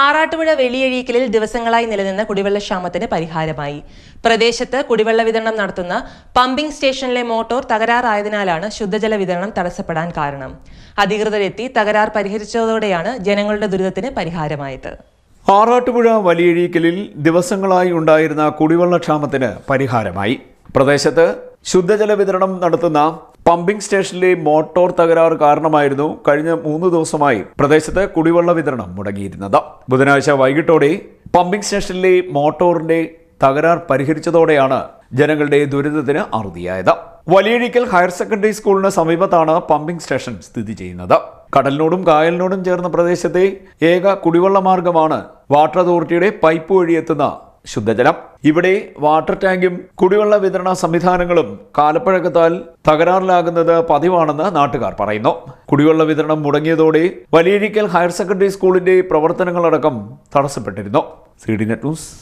ആറാട്ടുപുഴ വെളിയഴീക്കലിൽ ദിവസങ്ങളായി നിലനിന്ന കുടിവെള്ളക്ഷാമത്തിന് പരിഹാരമായി. പ്രദേശത്ത് കുടിവെള്ള വിതരണം നടത്തുന്ന പമ്പിംഗ് സ്റ്റേഷനിലെ മോട്ടോർ തകരാറായതിനാലാണ് ശുദ്ധജല വിതരണം തടസ്സപ്പെടാൻ കാരണം. അധികൃതരെത്തി തകരാർ പരിഹരിച്ചതോടെയാണ് ജനങ്ങളുടെ ദുരിതത്തിന് പരിഹാരമായത്. ആറാട്ടുപുഴ വലിയഴീക്കലിൽ ദിവസങ്ങളായി ഉണ്ടായിരുന്ന കുടിവെള്ളക്ഷാമത്തിന് പരിഹാരമായി. പ്രദേശത്ത് ശുദ്ധജല വിതരണം നടത്തുന്ന പമ്പിംഗ് സ്റ്റേഷനിലെ മോട്ടോർ തകരാറ് കാരണമായിരുന്നു കഴിഞ്ഞ മൂന്ന് ദിവസമായി പ്രദേശത്ത് കുടിവെള്ള വിതരണം മുടങ്ങിയിരുന്നത്. ബുധനാഴ്ച വൈകിട്ടോടെ പമ്പിംഗ് സ്റ്റേഷനിലെ മോട്ടോറിന്റെ തകരാർ പരിഹരിച്ചതോടെയാണ് ജനങ്ങളുടെ ദുരിതത്തിന് അറുതിയായത്. വലിയഴിക്കൽ ഹയർ സെക്കൻഡറി സ്കൂളിന് സമീപത്താണ് പമ്പിംഗ് സ്റ്റേഷൻ സ്ഥിതി ചെയ്യുന്നത്. കടലിനോടും കായലിനോടും ചേർന്ന പ്രദേശത്തെ ഏക കുടിവെള്ള മാർഗമാണ് വാട്ടർ അതോറിറ്റിയുടെ പൈപ്പ് വഴി വഴിയെത്തുന്ന ശുദ്ധജലം. ഇവിടെ വാട്ടർ ടാങ്കും കുടിവെള്ള വിതരണ സംവിധാനങ്ങളും കാലപ്പഴക്കത്താൽ തകരാറിലാകുന്നത് പതിവാണെന്ന് നാട്ടുകാർ പറയുന്നു. കുടിവെള്ള വിതരണം മുടങ്ങിയതോടെ വലിയഴിക്കൽ ഹയർ സെക്കൻഡറി സ്കൂളിന്റെ പ്രവർത്തനങ്ങളടക്കം തടസ്സപ്പെട്ടിരുന്നു. C D net news